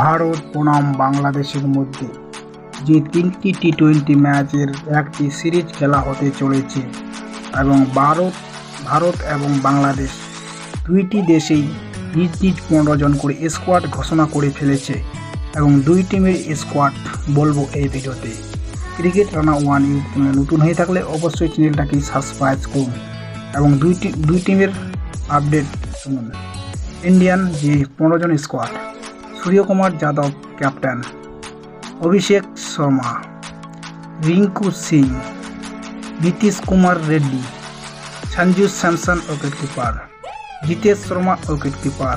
ভারত বনাম বাংলাদেশের মধ্যে। যে তিনটি টি টোয়েন্টি ম্যাচের একটি সিরিজ খেলা হতে চলেছে এবং ভারত ভারত এবং বাংলাদেশ দুইটি দেশেই নিজ নিজ পনেরো জন করে স্কোয়াড ঘোষণা করে ফেলেছে এবং দুই টিমের স্কোয়াড বলব এই ভিডিওতে। ক্রিকেট রানা ওয়ান চ্যানেল নতুন হয়ে থাকলে অবশ্যই চ্যানেলটাকে সাবস্ক্রাইব করুন এবং দুইটি দুই টিমের আপডেট শুনুন। ইন্ডিয়ান যে পনেরো জন squad Suryakumar Yadav, captain. Abhishek Sharma. Rinku Singh. Nitish Kumar Reddy. Sanju Samson wicket keeper Jitesh Sharma wicket keeper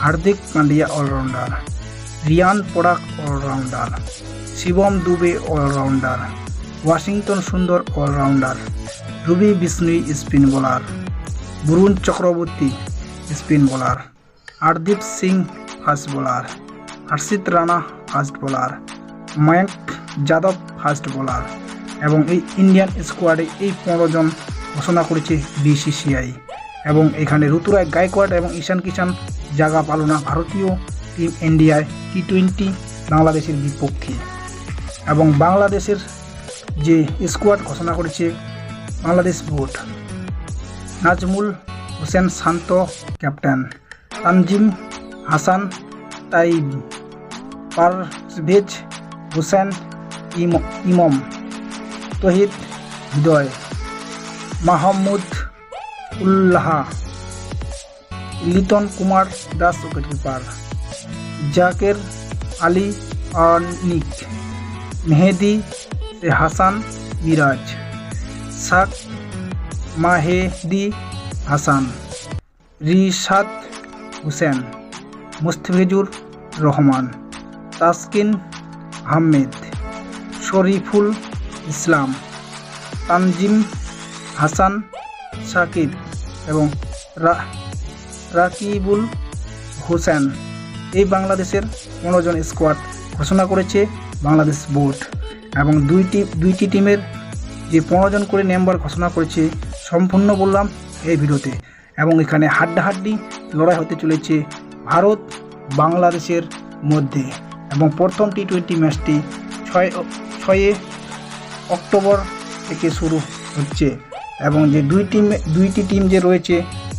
Hardik Pandya allrounder. Riyan Parag, allrounder. Shivam Dube, allrounder. Washington Sundar, allrounder. Ravi Bishnoi spin bowler. Varun Chakravarthy, spin bowler. Hardeep Singh fast bowler Harshit Rana fast bowler Mayank Yadav fast bowler এবং এই Indian স্কোয়াডে এই পনেরো জন ঘোষণা করেছে BCCI এবং এখানে ঋতুরায় গায়কোয়াড এবং ঈশান কিষান জায়গা পালো না ভারতীয় টিম ইন্ডিয়ায় টি টোয়েন্টি বাংলাদেশের বিপক্ষে এবং বাংলাদেশের যে স্কোয়াড ঘোষণা করেছে বাংলাদেশ বোর্ড, নাজমুল হোসেন শান্ত ক্যাপ্টেন, তানজিম হাসান তাইব পারভেজ হোসেন ইম- ইমম, তহিদ হৃদয়, মাহমুদ উল্লাহ, লিটন কুমার দাস উইকেট কিপার জাকের আলী অনিক মেহেদি হাসান মিরাজ শাক মাহেদি হাসান, রিশাদ হোসেন। মুস্তাফিজুর রহমান, তাসকিন আহমেদ, শরীফুল ইসলাম, তানজিম হাসান সাকিব এবং রাকিবুল হোসেন। এই বাংলাদেশের পনেরো জন স্কোয়াড ঘোষণা করেছে বাংলাদেশ বোর্ড এবং দুইটি দুইটি টিমের যে পনেরো জন করে মেম্বার ঘোষণা করেছে, সম্পূর্ণ বললাম এই ভিডিওতে। এবং এখানে হাড্ডাহাড্ডি লড়াই হতে চলেছে ভারত, বাংলাদেশের মধ্যে এবং প্রথম টি টোয়েন্টি ম্যাচটি ছয় ছয়ে অক্টোবর থেকে শুরু হচ্ছে এবং যে দুই টিম দুইটি টিম যে রয়েছে,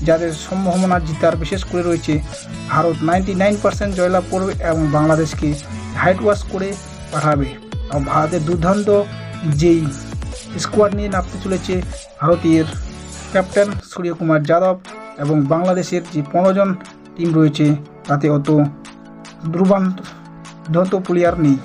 যাদের সম্ভাবনা জিতার বিশেষ করে রয়েছে, ভারত নাইনটি নাইন পার্সেন্ট জয়লাভ করবে এবং বাংলাদেশকে হাইট ওয়াশ করে পাঠাবে। এবং ভারতের দুর্দান্ত যেই স্কোয়াড নিয়ে নামতে চলেছে, ভারতীয় ক্যাপ্টেন সূর্যকুমার যাদব এবং বাংলাদেশের যে পনেরো জন টিম রয়েছে তাতে অত দুর্বান্ত প্লেয়ার নেই